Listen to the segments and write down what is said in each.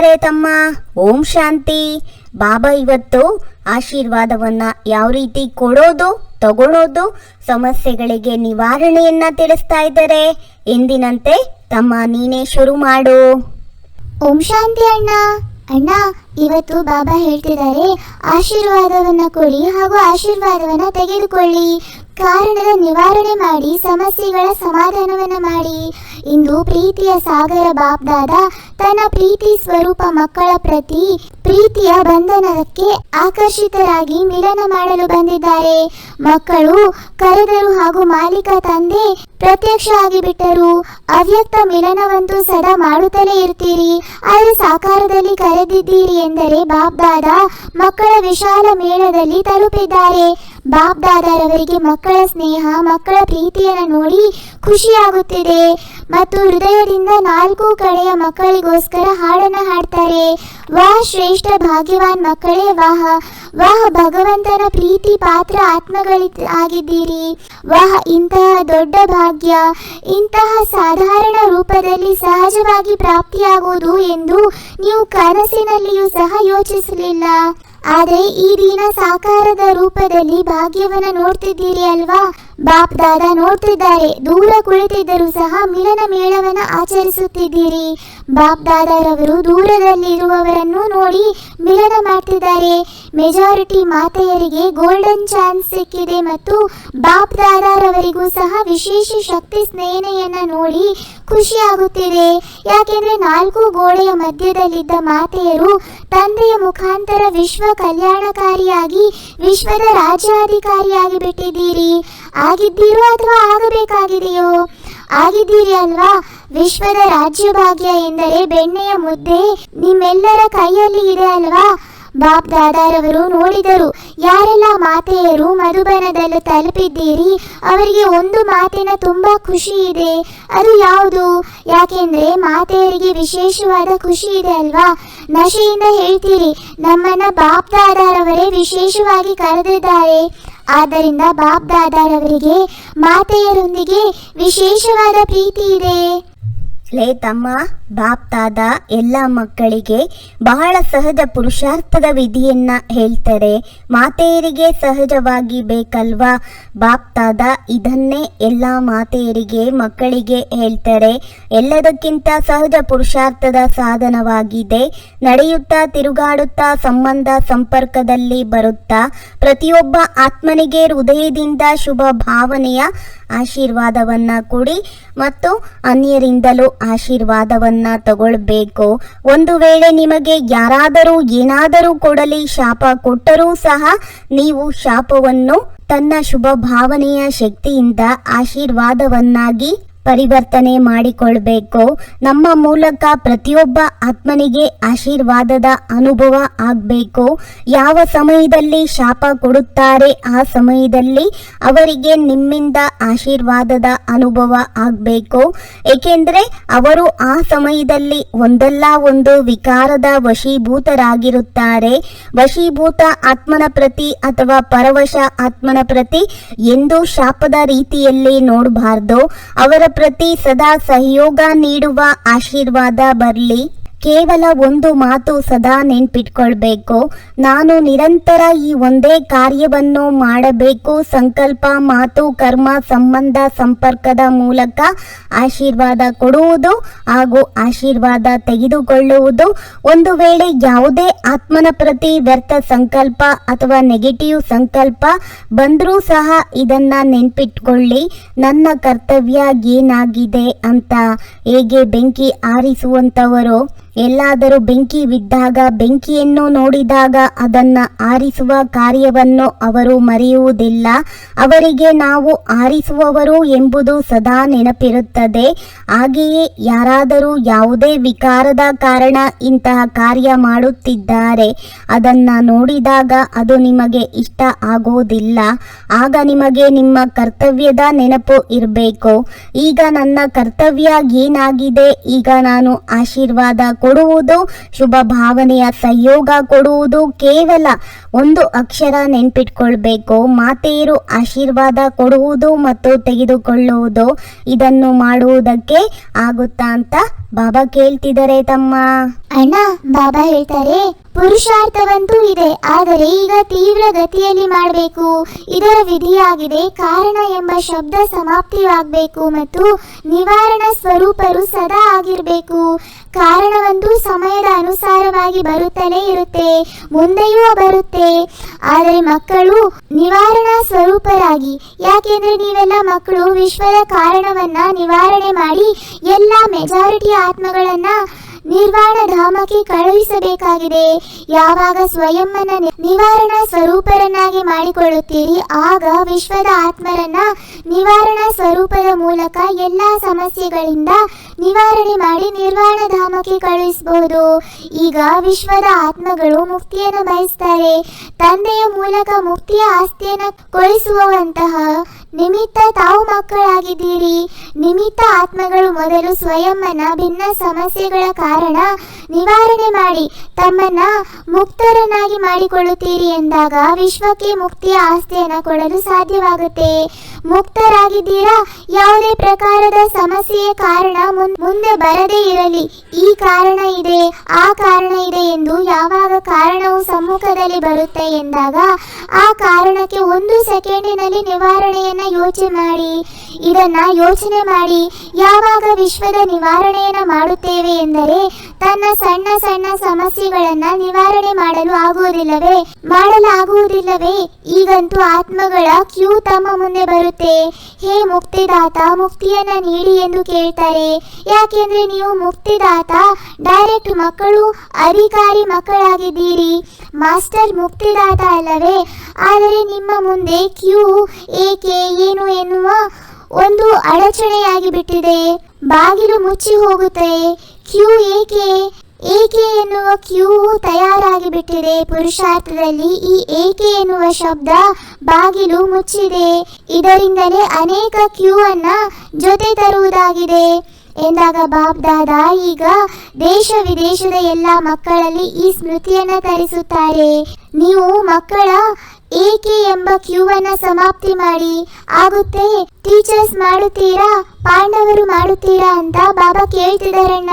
ಕೇಳ್ತಿದ್ದಾರೆ ತಮ್ಮ. ಓಂ ಶಾಂತಿ. ಬಾಬಾ ಇವತ್ತು ಆಶೀರ್ವಾದವನ್ನ ಯಾವ ರೀತಿ ಕೊಡೋದು, ತಗೊಳೋದು, ಸಮಸ್ಯೆಗಳಿಗೆ ನಿವಾರಣೆಯನ್ನ ತಿಳಿಸ್ತಾ ಇದ್ದಾರೆ. ಎಂದಿನಂತೆ ತಮ್ಮ ನೀನೇ ಶುರು ಮಾಡು. ಓಂ ಶಾಂತಿ ಅಣ್ಣ. ಅಣ್ಣ, ಇವತ್ತು ಬಾಬಾ ಹೇಳ್ತಿದ್ದಾರೆ, ಆಶೀರ್ವಾದವನ್ನ ಕೊಡಿ ಹಾಗೂ ಆಶೀರ್ವಾದವನ್ನ ತೆಗೆದುಕೊಳ್ಳಿ. ಕಾರಣದ ನಿವಾರಣೆ ಮಾಡಿ, ಸಮಸ್ಯೆಗಳ ಸಮಾಧಾನವನ್ನ ಮಾಡಿ. ಇಂದು ಪ್ರೀತಿಯ ಸಾಗರ ಬಾಬ್ದಾದ ತನ್ನ ಪ್ರೀತಿ ಸ್ವರೂಪ ಮಕ್ಕಳ ಪ್ರತಿ ಪ್ರೀತಿಯ ಬಂಧನಕ್ಕೆ ಆಕರ್ಷಿತರಾಗಿ ಮಿಲನ ಮಾಡಲು ಬಂದಿದ್ದಾರೆ. ಮಕ್ಕಳು, ಕರೆದರು ಹಾಗೂ ಮಾಲೀಕ ತಂದೆ ಪ್ರತ್ಯಕ್ಷ ಆಗಿಬಿಟ್ಟರು ಅವ್ಯಕ್ತ ಮಿಲನವಂತೂ ಸದಾ ಮಾಡುತ್ತಲೇ ಇರ್ತೀರಿ. ಆದರೆ ಸಾಕಾರದಲ್ಲಿ ಕರೆದಿದ್ದೀರಿ ಎಂದರೆ ಬಾಬ್ದಾದ ಮಕ್ಕಳ ವಿಶಾಲ ಮೇಳದಲ್ಲಿ ತಲುಪಿದ್ದಾರೆ. ಬಾಬ್ದಾದರವರಿಗೆ ಮಕ್ಕಳ ಸ್ನೇಹ, ಮಕ್ಕಳ ಪ್ರೀತಿಯನ್ನು ನೋಡಿ ಖುಷಿಯಾಗುತ್ತಿದೆ. ಮತ್ತು ಹೃದಯದಿಂದ ನಾಲ್ಕು ಕಡೆಯ ಮಕ್ಕಳಿಗೋಸ್ಕರ ಹಾಡನ್ನ ಹಾಡ್ತಾರೆ. ವಾಹ್ ಶ್ರೇಷ್ಠ, ಭಾಗ್ಯವಾನ್ ಮಕ್ಕಳೇ ವಾಹ ವಾಹ ಭಗವಂತನ ಪ್ರೀತಿ ಪಾತ್ರ ಆತ್ಮಗಳಿ ಆಗಿದ್ದೀರಿ. ವಾಹ ಇಂತಹ ದೊಡ್ಡ ಭಾಗ್ಯ. ಇಂತಹ ಸಾಧಾರಣ ರೂಪದಲ್ಲಿ ಸಹಜವಾಗಿ ಪ್ರಾಪ್ತಿಯಾಗುವುದು ಎಂದು ನೀವು ಕನಸಿನಲ್ಲಿಯೂ ಸಹ ಯೋಚಿಸಲಿಲ್ಲ. ಆದರೆ ಈ ದಿನ ಸಾಕಾರದ ರೂಪದಲ್ಲಿ ಭಾಗ್ಯವನ್ನ ನೋಡ್ತಿದ್ದೀರಿ ಅಲ್ವಾ? ಬಾಪ್ ದಾದ ನೋಡ್ತಿದ್ದಾರೆ, ದೂರ ಕುಳಿತಿದ್ದರೂ ಸಹ ಮಿಲನ ಮೇಳವನ್ನ ಆಚರಿಸುತ್ತಿದ್ದೀರಿ. ಬಾಪ್ ದಾದಾರವರು ದೂರದಲ್ಲಿರುವವರನ್ನು ನೋಡಿ ಮಿಲನ ಮಾಡ್ತಿದ್ದಾರೆ. ಮೆಜಾರಿಟಿ ಮಾತೆಯರಿಗೆ ಗೋಲ್ಡನ್ ಚಾನ್ಸ್ ಸಿಕ್ಕಿದೆ ಮತ್ತು ಬಾಪ್ ದಾದಾರವರಿಗೂ ಸಹ ವಿಶೇಷ ಶಕ್ತಿ ಸ್ನೇಹನೆಯನ್ನ ನೋಡಿ ಖುಷಿಯಾಗುತ್ತಿದೆ. ಯಾಕೆಂದ್ರೆ ನಾಲ್ಕು ಗೋಡೆಯ ಮಧ್ಯದಲ್ಲಿದ್ದ ಮಾತೆಯರು ತಂದೆಯ ಮುಖಾಂತರ ವಿಶ್ವ ಕಲ್ಯಾಣಕಾರಿಯಾಗಿ ವಿಶ್ವದ ರಾಜ್ಯಾಧಿಕಾರಿಯಾಗಿ ಬಿಟ್ಟಿದ್ದೀರಿ ಆಗಿದ್ದೀರೋ ಅಥವಾ ಆಗಬೇಕಾಗಿದೆಯೋ, ಆಗಿದ್ದೀರಿ ಅಲ್ವಾ? ವಿಶ್ವದ ರಾಜ್ಯಭಾಗ್ಯ ಎಂದರೆ ಬೆಣ್ಣೆಯ ಮುದ್ದೆ ನಿಮ್ಮೆಲ್ಲರ ಕೈಯಲ್ಲಿ ಇದೆ ಅಲ್ವಾ? ಬಾಪ್ ದಾದಾರವರು ನೋಡಿದರು, ಯಾರೆಲ್ಲ ಮಾತೆಯರು ಮಧುಬನದಲ್ಲಿ ತಲುಪಿದ್ದೀರಿ, ಅವರಿಗೆ ಒಂದು ಮಾತಿನ ತುಂಬಾ ಖುಷಿ ಇದೆ. ಅದು ಯಾವುದು? ಯಾಕೆಂದ್ರೆ ಮಾತೆಯರಿಗೆ ವಿಶೇಷವಾದ ಖುಷಿ ಇದೆ ಅಲ್ವಾ? ನಶೆಯಿಂದ ಹೇಳ್ತೀರಿ, ನಮ್ಮನ್ನ ಬಾಬ್ ದಾದಾರವರೇ ವಿಶೇಷವಾಗಿ ಕರೆದಿದ್ದಾರೆ. ಆದ್ದರಿಂದ ಬಾಬ್ ದಾದಾರವರಿಗೆ ಮಾತೆಯರೊಂದಿಗೆ ವಿಶೇಷವಾದ ಪ್ರೀತಿ ಇದೆ ಲೇ ತಮ್ಮ ಬಾಪ್ತಾದ ಎಲ್ಲ ಮಕ್ಕಳಿಗೆ ಬಹಳ ಸಹಜ ಪುರುಷಾರ್ಥದ ವಿಧಿಯನ್ನ ಹೇಳ್ತಾರೆ. ಮಾತೆಯರಿಗೆ ಸಹಜವಾಗಿ ಬೇಕಲ್ವಾ? ಬಾಪ್ತಾದ ಇದನ್ನೇ ಎಲ್ಲ ಮಾತೆಯರಿಗೆ, ಮಕ್ಕಳಿಗೆ ಹೇಳ್ತಾರೆ. ಎಲ್ಲದಕ್ಕಿಂತ ಸಹಜ ಪುರುಷಾರ್ಥದ ಸಾಧನವಾಗಿದೆ. ನಡೆಯುತ್ತಾ, ತಿರುಗಾಡುತ್ತಾ, ಸಂಬಂಧ, ಸಂಪರ್ಕದಲ್ಲಿ ಬರುತ್ತಾ ಪ್ರತಿಯೊಬ್ಬ ಆತ್ಮನಿಗೆ ಹೃದಯದಿಂದ ಶುಭ ಭಾವನೆಯ ಆಶೀರ್ವಾದವನ್ನ ಕೊಡಿ ಮತ್ತು ಅನ್ಯರಿಂದಲೂ ಆಶೀರ್ವಾದವನ್ನ ತಗೊಳ್ಬೇಕು. ಒಂದು ವೇಳೆ ನಿಮಗೆ ಯಾರಾದರೂ ಏನಾದರೂ ಕೊಡಲಿ, ಶಾಪ ಕೊಟ್ಟರೂ ಸಹ ನೀವು ಶಾಪವನ್ನು ತನ್ನ ಶುಭ ಭಾವನೆಯ ಶಕ್ತಿಯಿಂದ ಆಶೀರ್ವಾದವನ್ನಾಗಿ ಪರಿವರ್ತನೆ ಮಾಡಿಕೊಳ್ಬೇಕು. ನಮ್ಮ ಮೂಲಕ ಪ್ರತಿಯೊಬ್ಬ ಆತ್ಮನಿಗೆ ಆಶೀರ್ವಾದದ ಅನುಭವ ಆಗಬೇಕು. ಯಾವ ಸಮಯದಲ್ಲಿ ಶಾಪ ಕೊಡುತ್ತಾರೆ, ಆ ಸಮಯದಲ್ಲಿ ಅವರಿಗೆ ನಿಮ್ಮಿಂದ ಆಶೀರ್ವಾದದ ಅನುಭವ ಆಗಬೇಕು. ಏಕೆಂದರೆ ಅವರು ಆ ಸಮಯದಲ್ಲಿ ಒಂದಲ್ಲ ಒಂದು ವಿಕಾರದ ವಶೀಭೂತರಾಗಿರುತ್ತಾರೆ. ವಶೀಭೂತ ಆತ್ಮನ ಪ್ರತಿ ಅಥವಾ ಪರವಶ ಆತ್ಮನ ಪ್ರತಿ ಎಂದು ಶಾಪದ ರೀತಿಯಲ್ಲಿ ನೋಡಬಾರ್ದು. ಅವರ ಪ್ರತಿ ಸದಾ ಸಹಯೋಗ ನೀಡುವ ಆಶೀರ್ವಾದ ಬರಲಿ. ಕೇವಲ ಒಂದು ಮಾತು ಸದಾ ನೆನ್ಪಿಟ್ಕೊಳ್ಬೇಕು. ನಾನು ನಿರಂತರ ಈ ಒಂದೇ ಕಾರ್ಯವನ್ನು ಮಾಡಬೇಕು. ಸಂಕಲ್ಪ, ಮಾತು, ಕರ್ಮ, ಸಂಬಂಧ, ಸಂಪರ್ಕದ ಮೂಲಕ ಆಶೀರ್ವಾದ ಕೊಡುವುದು ಹಾಗೂ ಆಶೀರ್ವಾದ ತೆಗೆದುಕೊಳ್ಳುವುದು. ಒಂದು ವೇಳೆ ಯಾವುದೇ ಆತ್ಮನ ಪ್ರತಿ ವ್ಯರ್ಥ ಸಂಕಲ್ಪ ಅಥವಾ ನೆಗೆಟಿವ್ ಸಂಕಲ್ಪ ಬಂದರೂ ಸಹ ಇದನ್ನ ನೆನ್ಪಿಟ್ಕೊಳ್ಳಿ. ನನ್ನ ಕರ್ತವ್ಯ ಏನಾಗಿದೆ ಅಂತ ಹೇಗೆ ಬೆಂಕಿ ಆರಿಸುವಂಥವರು ಎಲ್ಲಾದರೂ ಬೆಂಕಿ ಬಿದ್ದಾಗ, ಬೆಂಕಿಯನ್ನು ನೋಡಿದಾಗ ಅದನ್ನ ಆರಿಸುವ ಕಾರ್ಯವನ್ನು ಅವರು ಮರೆಯುವುದಿಲ್ಲ. ಅವರಿಗೆ ನಾವು ಆರಿಸುವವರು ಎಂಬುದು ಸದಾ ನೆನಪಿರುತ್ತದೆ. ಹಾಗೆಯೇ ಯಾರಾದರೂ ಯಾವುದೇ ವಿಕಾರದ ಕಾರಣ ಇಂತಹ ಕಾರ್ಯ ಮಾಡುತ್ತಿದ್ದಾರೆ, ಅದನ್ನ ನೋಡಿದಾಗ ಅದು ನಿಮಗೆ ಇಷ್ಟ ಆಗುವುದಿಲ್ಲ. ಆಗ ನಿಮಗೆ ನಿಮ್ಮ ಕರ್ತವ್ಯದ ನೆನಪು ಇರಬೇಕು. ಈಗ ನನ್ನ ಕರ್ತವ್ಯ ಏನಾಗಿದೆ? ಈಗ ನಾನು ಆಶೀರ್ವಾದ ಕೊಡುವುದು. ಶುಭ ಭಾವನೆಯ ಸಹಯೋಗ ಕೊಡುವುದು. ಕೇವಲ ಒಂದು ಅಕ್ಷರ ನೆನ್ಪಿಟ್ಕೊಳ್ಬೇಕು. ಮಾತೆಯರು ಆಶೀರ್ವಾದ ಕೊಡುವುದು ಮತ್ತು ತೆಗೆದುಕೊಳ್ಳುವುದು. ಇದನ್ನು ಮಾಡುವುದಕ್ಕೆ ಆಗುತ್ತಾ ಅಂತ ಬಾಬಾ ಕೇಳ್ತಿದ್ದಾರೆ ತಮ್ಮ. ಅಣ್ಣ, ಬಾಬಾ ಹೇಳ್ತಾರೆ, ಪುರುಷಾರ್ಥವಂತೂ ಇದೆ. ಆದರೆ ಈಗ ತೀವ್ರ ಗತಿಯಲ್ಲಿ ಮಾಡಬೇಕು. ಇದರ ವಿಧಿಯಾಗಿದೆ. ಕಾರಣ ಎಂಬ ಶಬ್ದ ಸಮಾಪ್ತಿಯಾಗಬೇಕು ಮತ್ತು ನಿವಾರಣ ಸ್ವರೂಪರು ಸದಾ ಆಗಿರಬೇಕು. ಕಾರಣವಂತೂ ಸಮಯದ ಅನುಸಾರವಾಗಿ ಬರುತ್ತಲೇ ಇರುತ್ತೆ, ಮುಂದೆಯೂ ಬರುತ್ತೆ. ಆದರೆ ಮಕ್ಕಳು ನಿವಾರಣಾ ಸ್ವರೂಪರಾಗಿ, ಯಾಕೆಂದ್ರೆ ನೀವೆಲ್ಲ ಮಕ್ಕಳು ವಿಶ್ವದ ಕಾರಣವನ್ನ ನಿವಾರಣೆ ಮಾಡಿ ಎಲ್ಲ ಮೆಜಾರಿಟಿ ಆತ್ಮಗಳನ್ನ ನಿರ್ವಾಣ ಧಾಮಕ್ಕೆ ಕಳುಹಿಸಬೇಕಾಗಿದೆ. ಯಾವಾಗ ಸ್ವಯಂನ ನಿವಾರಣಾ ಸ್ವರೂಪರನ್ನಾಗಿ ಮಾಡಿಕೊಳ್ಳುತ್ತೀರಿ, ಆಗ ವಿಶ್ವದ ಆತ್ಮರನ್ನ ನಿವಾರಣಾ ಸ್ವರೂಪದ ಮೂಲಕ ಎಲ್ಲಾ ಸಮಸ್ಯೆಗಳಿಂದ ನಿವಾರಣೆ ಮಾಡಿ ನಿರ್ವಾಣ ಧಾಮಕ್ಕೆ ಕಳುಹಿಸಬಹುದು. ಈಗ ವಿಶ್ವದ ಆತ್ಮಗಳು ಮುಕ್ತಿಯನ್ನು ಬಯಸ್ತಾರೆ. ತಂದೆಯ ಮೂಲಕ ಮುಕ್ತಿಯ ಆಸ್ತಿಯನ್ನು ಕೊಳಿಸುವಂತಹ ನಿಮಿತ್ತ ತಾವು ಮಕ್ಕಳಾಗಿದ್ದೀರಿ. ನಿಮಿತ್ತ ಆತ್ಮಗಳು ಮೊದಲು ಸ್ವಯಂನ ಭಿನ್ನ ಸಮಸ್ಯೆಗಳ ಕಾರಣ ನಿವಾರಣೆ ಮಾಡಿ ತಮ್ಮನ್ನ ಮುಕ್ತರನ್ನಾಗಿ ಮಾಡಿಕೊಳ್ಳುತ್ತೀರಿ ಎಂದಾಗ ವಿಶ್ವಕ್ಕೆ ಮುಕ್ತಿಯ ಆಸ್ತಿಯನ್ನು ಕೊಡಲು ಸಾಧ್ಯವಾಗುತ್ತೆ. ಮುಕ್ತರಾಗಿದ್ದೀರಾ? ಯಾವುದೇ ಪ್ರಕಾರದ ಸಮಸ್ಯೆಯ ಕಾರಣ ಮುಂದೆ ಬರದೇ ಇರಲಿ. ಈ ಕಾರಣ ಇದೆ, ಆ ಕಾರಣ ಇದೆ ಎಂದು ಯಾವಾಗ ಕಾರಣವು ಸಮ್ಮುಖದಲ್ಲಿ ಬರುತ್ತೆ ಎಂದಾಗ ಆ ಕಾರಣಕ್ಕೆ ಒಂದು ಸೆಕೆಂಡಿನಲ್ಲಿ ನಿವಾರಣೆಯನ್ನ ಯೋಚನೆ ಮಾಡಿ. ಇದನ್ನ ಯೋಚನೆ ಮಾಡಿ, ಯಾವಾಗ ವಿಶ್ವದ ನಿವಾರಣೆಯನ್ನ ಮಾಡುತ್ತೇವೆ ಎಂದರೆ ತನ್ನ ಸಣ್ಣ ಸಣ್ಣ ಸಮಸ್ಯೆಗಳನ್ನ ನಿವಾರಣೆ ಮಾಡಲು ಆಗುವುದಿಲ್ಲವೇ? ಮಾಡಲಾಗುವುದಿಲ್ಲವೇ? ಈಗಂತೂ ಆತ್ಮಗಳ ಕ್ಯೂ ತಮ್ಮ ಮುಂದೆ ಬರುತ್ತೆ. ಹೇ ಮುಕ್ತಿದಾತ, ಮುಕ್ತಿಯನ್ನ ನೀಡಿ ಎಂದು ಕೇಳ್ತಾರೆ. ಯಾಕೆಂದ್ರೆ ನೀವು ಮುಕ್ತಿದಾತ ಡೈರೆಕ್ಟ್ ಮಕ್ಕಳು, ಅಧಿಕಾರಿ ಮಕ್ಕಳಾಗಿದ್ದೀರಿ. ಮಾಸ್ಟರ್ ಮುಕ್ತಿದಾತ ಅಲ್ಲವೇ? ಆದರೆ ನಿಮ್ಮ ಮುಂದೆ ಕ್ಯೂ ಏಕೆ, ಏನು ಎನ್ನುವ ಒಂದು ಅಡಚಣೆಯಾಗಿ ಬಿಟ್ಟಿದೆ. ಬಾಗಿಲು ಮುಚ್ಚಿ ಹೋಗುತ್ತೆ. ಕ್ಯೂ ಏಕೆ? ಏಕೆ ಎನ್ನುವ ಕ್ಯೂ ತಯಾರಾಗಿ ಬಿಟ್ಟಿದೆ. ಪುರುಷಾರ್ಥದಲ್ಲಿ ಈ ಏಕೆ ಎನ್ನುವ ಶಬ್ದ ಬಾಗಿಲು ಮುಚ್ಚಿದೆ. ಇದರಿಂದಲೇ ಅನೇಕ ಕ್ಯೂ ಅನ್ನ ಜೊತೆ ತರುವುದಾಗಿದೆ. ಎಂದಾಗ ಬಾಬ್ ದಾದಾ ಈಗ ದೇಶ ವಿದೇಶದ ಎಲ್ಲ ಮಕ್ಕಳಲ್ಲಿ ಈ ಸ್ಮೃತಿಯನ್ನ ತರಿಸುತ್ತಾರೆ. ನೀವು ಮಕ್ಕಳ ಏಕೆ ಎಂಬ ಕ್ಯೂವನ್ನ ಸಮಾಪ್ತಿ ಮಾಡಿ. ಆಗುತ್ತೆ, ಟೀಚರ್ಸ್ ಮಾಡುತ್ತೀರಾ? ಪಾಂಡವರು ಮಾಡುತ್ತೀರಾ? ಅಂತ ಬಾಬಾ ಕೇಳ್ತಿದಾರಣ್ಣ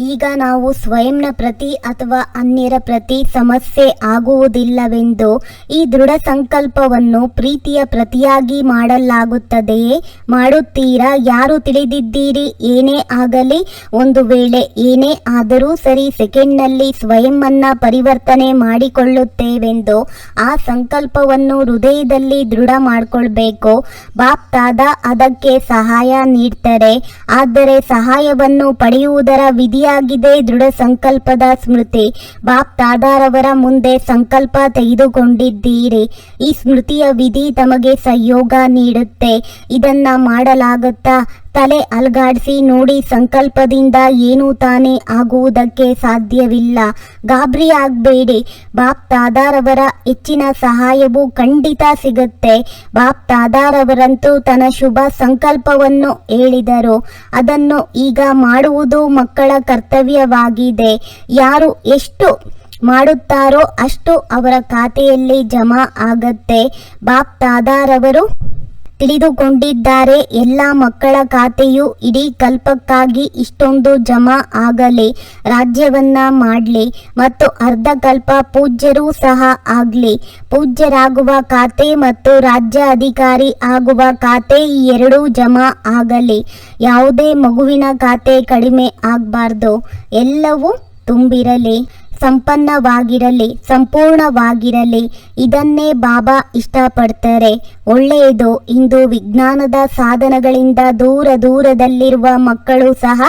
ಈಗ ನಾವು ಸ್ವಯಂನ ಪ್ರತಿ ಅಥವಾ ಅನ್ಯರ ಪ್ರತಿ ಸಮಸ್ಯೆ ಆಗುವುದಿಲ್ಲವೆಂದು ಈ ದೃಢ ಸಂಕಲ್ಪವನ್ನು ಪ್ರೀತಿಯ ಪ್ರತಿಯಾಗಿ ಮಾಡಲಾಗುತ್ತದೆಯೇ? ಮಾಡುತ್ತೀರಾ? ಯಾರು ತಿಳಿದಿದ್ದೀರಿ? ಏನೇ ಆಗಲಿ, ಒಂದು ವೇಳೆ ಏನೇ ಆದರೂ ಸರಿ ಸೆಕೆಂಡ್ನಲ್ಲಿ ಸ್ವಯಂನ್ನ ಪರಿವರ್ತನೆ ಮಾಡಿಕೊಳ್ಳುತ್ತೇವೆಂದು ಆ ಸಂಕಲ್ಪವನ್ನು ಹೃದಯದಲ್ಲಿ ದೃಢ ಮಾಡಿಕೊಳ್ಬೇಕು. ಬಾಪ್ತಾದ ಅದಕ್ಕೆ ಸಹಾಯ ನೀಡ್ತಾರೆ. ಆದರೆ ಸಹಾಯವನ್ನು ಪಡೆಯುವುದರ ವಿಧಿಯಾಗಿದೆ ದೃಢ ಸಂಕಲ್ಪದ ಸ್ಮೃತಿ. ಬಾಪ್ ತಾದಾರವರ ಮುಂದೆ ಸಂಕಲ್ಪ ತೆಗೆದುಕೊಂಡಿದ್ದೀರಿ. ಈ ಸ್ಮೃತಿಯ ವಿಧಿ ತಮಗೆ ಸಹಯೋಗ ನೀಡುತ್ತೆ. ಇದನ್ನ ಮಾಡಲಾಗುತ್ತಾ? ತಲೆ ಅಲ್ಗಾಡಿಸಿ ನೋಡಿ ಸಂಕಲ್ಪದಿಂದ ಏನೂ ತಾನೇ ಆಗುವುದಕ್ಕೆ ಸಾಧ್ಯವಿಲ್ಲ. ಗಾಬರಿ ಆಗಬೇಡಿ. ಬಾಪ್ ತಾದಾರವರ ಹೆಚ್ಚಿನ ಸಹಾಯವು ಖಂಡಿತ ಸಿಗುತ್ತೆ. ಬಾಪ್ ತಾದಾರವರಂತೂ ತನ್ನ ಶುಭ ಸಂಕಲ್ಪವನ್ನು ಹೇಳಿದರು. ಅದನ್ನು ಈಗ ಮಾಡುವುದು ಮಕ್ಕಳ ಕರ್ತವ್ಯವಾಗಿದೆ. ಯಾರು ಎಷ್ಟು ಮಾಡುತ್ತಾರೋ ಅಷ್ಟು ಅವರ ಖಾತೆಯಲ್ಲಿ ಜಮಾ ಆಗತ್ತೆ. ಬಾಪ್ ತಾದಾರವರು ತಿಳಿದುಕೊಂಡಿದ್ದಾರೆ. ಎಲ್ಲ ಮಕ್ಕಳ ಖಾತೆಯು ಇಡೀ ಕಲ್ಪಕ್ಕಾಗಿ ಇಷ್ಟೊಂದು ಜಮಾ ಆಗಲಿ ರಾಜ್ಯವನ್ನ ಮಾಡಲಿ ಮತ್ತು ಅರ್ಧ ಕಲ್ಪ ಪೂಜ್ಯರೂ ಸಹ ಆಗಲಿ. ಪೂಜ್ಯರಾಗುವ ಖಾತೆ ಮತ್ತು ರಾಜ್ಯ ಅಧಿಕಾರಿ ಆಗುವ ಖಾತೆ ಈ ಎರಡೂ ಜಮಾ ಆಗಲಿ. ಯಾವುದೇ ಮಗುವಿನ ಖಾತೆ ಕಡಿಮೆ ಆಗಬಾರ್ದು. ಎಲ್ಲವೂ ತುಂಬಿರಲಿ. ಸಂಪನ್ನವಾಗಿರಲಿ, ಸಂಪೂರ್ಣವಾಗಿರಲಿ, ಇದನ್ನೇ ಬಾಬಾ ಇಷ್ಟಪಡ್ತಾರೆ. ಒಳ್ಳೆಯದು, ಇಂದು ವಿಜ್ಞಾನದ ಸಾಧನಗಳಿಂದ ದೂರ ದೂರದಲ್ಲಿರುವ ಮಕ್ಕಳು ಸಹ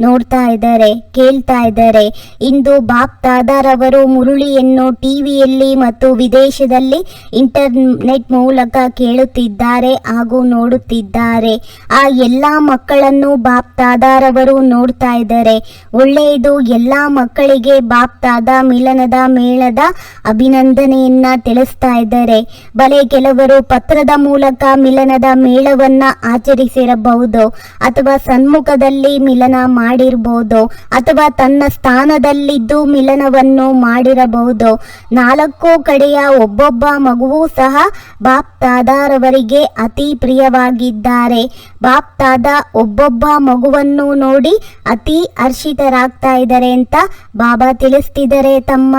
ನೋಡ್ತಾ ಇದ್ದಾರೆ, ಕೇಳ್ತಾ ಇದ್ದಾರೆ. ಇಂದು ಬಾಪ್ ತಾದಾರವರು ಮುರುಳಿಯನ್ನು ಟಿವಿಯಲ್ಲಿ ಮತ್ತು ವಿದೇಶದಲ್ಲಿ ಇಂಟರ್ನೆಟ್ ಮೂಲಕ ಕೇಳುತ್ತಿದ್ದಾರೆ, ಹಾಗೂ ನೋಡುತ್ತಿದ್ದಾರೆ. ಆ ಎಲ್ಲ ಮಕ್ಕಳನ್ನು ಬಾಪ್ ತಾದಾರವರು ನೋಡ್ತಾ ಇದ್ದಾರೆ. ಒಳ್ಳೆಯದು, ಎಲ್ಲ ಮಕ್ಕಳಿಗೆ ಬಾಪ್ ತಾದಾರವರು ಆದ ಮಿಲನದ ಮೇಳದ ಅಭಿನಂದನೆಯನ್ನ ತಿಳಿಸ್ತಾ ಇದ್ದಾರೆ. ಬಲೆ ಕೆಲವರು ಪತ್ರದ ಮೂಲಕ ಮಿಲನದ ಮೇಳವನ್ನ ಆಚರಿಸಿರಬಹುದು ಅಥವಾ ಸನ್ಮುಖದಲ್ಲಿ ಮಿಲನ ಮಾಡಿರಬಹುದು ಅಥವಾ ತನ್ನ ಸ್ಥಾನದಲ್ಲಿದ್ದು ಮಿಲನವನ್ನು ಮಾಡಿರಬಹುದು. ನಾಲ್ಕು ಕಡೆಯ ಒಬ್ಬೊಬ್ಬ ಮಗುವೂ ಸಹ ಬಾಪ್ ತಾದಾರವರಿಗೆ ಅತಿ ಪ್ರಿಯವಾಗಿದ್ದಾರೆ. ಬಾಪ್ ತಾದ ಒಬ್ಬೊಬ್ಬ ಮಗುವನ್ನು ನೋಡಿ ಅತಿ ಹರ್ಷಿತರಾಗ್ತಾ ಇದ್ದಾರೆ ಅಂತ ಬಾಬಾ ತಿಳಿಸ್ತಿದ್ದಾರೆ. ತಮ್ಮ.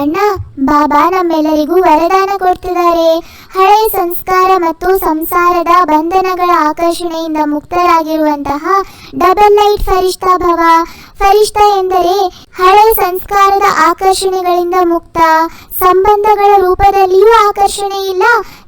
ಅಣ್ಣ ಬಾಬಾ ನಮ್ಮೆಲ್ಲರಿಗೂ ವರದಾನ ಕೊಡ್ತಿದ್ದಾರೆ. ಹಳೆಯ ಸಂಸ್ಕಾರ ಮತ್ತು ಸಂಸಾರದ ಬಂಧನಗಳ ಆಕರ್ಷಣೆಯಿಂದ ಮುಕ್ತರಾಗಿರುವಂತಹ ಡಬಲ್ ಲೈಟ್ ಫರಿಷ್ಠಾ ಭವ. ಫರಿಷ್ಠ ಎಂದರೆ ಹಳೆಯ ಸಂಸ್ಕಾರದ ಆಕರ್ಷಣೆಗಳಿಂದ ಮುಕ್ತ, ಸಂಬಂಧಗಳ ರೂಪದಲ್ಲಿಯೂ ಆಕರ್ಷಣೆ ಇಲ್ಲ,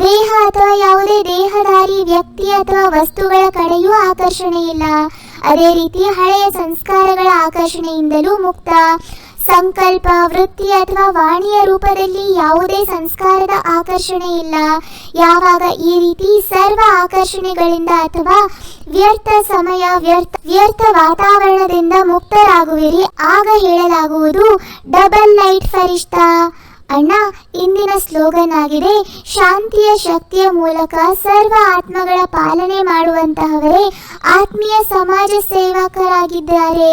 ದೇಹ ಅಥವಾ ಯಾವುದೇ ದೇಹಧಾರಿ ವ್ಯಕ್ತಿ ಅಥವಾ ವಸ್ತುಗಳ ಕಡೆಯೂ ಆಕರ್ಷಣೆ ಇಲ್ಲ. ಅದೇ ರೀತಿ ಹಳೆಯ ಸಂಸ್ಕಾರಗಳ ಆಕರ್ಷಣೆಯಿಂದಲೂ ಮುಕ್ತ ಸಂಕಲ್ಪ, ವೃತ್ತಿ ಅಥವಾ ವಾಣಿಯ ರೂಪದಲ್ಲಿ ಯಾವುದೇ ಸಂಸ್ಕಾರದ ಆಕರ್ಷಣೆ ಇಲ್ಲ. ಯಾವಾಗ ಈ ರೀತಿ ಸರ್ವ ಆಕರ್ಷಣೆಗಳಿಂದ ಅಥವಾ ವ್ಯರ್ಥ ಸಮಯ, ವ್ಯರ್ಥ ವ್ಯರ್ಥ ವಾತಾವರಣದಿಂದ ಮುಕ್ತರಾಗುವಿರಿ, ಆಗ ಹೇಳಲಾಗುವುದು ಡಬಲ್ ಲೈಟ್ ಫರಿಷ್ಠ. ಅಣ್ಣ, ಇಂದಿನ ಸ್ಲೋಗನ್ ಆಗಿದೆ, ಶಾಂತಿಯ ಶಕ್ತಿಯ ಮೂಲಕ ಸರ್ವ ಆತ್ಮಗಳ ಪಾಲನೆ ಮಾಡುವಂತಹವರೇ ಆತ್ಮೀಯ ಸಮಾಜ ಸೇವಕರಾಗಿದ್ದಾರೆ.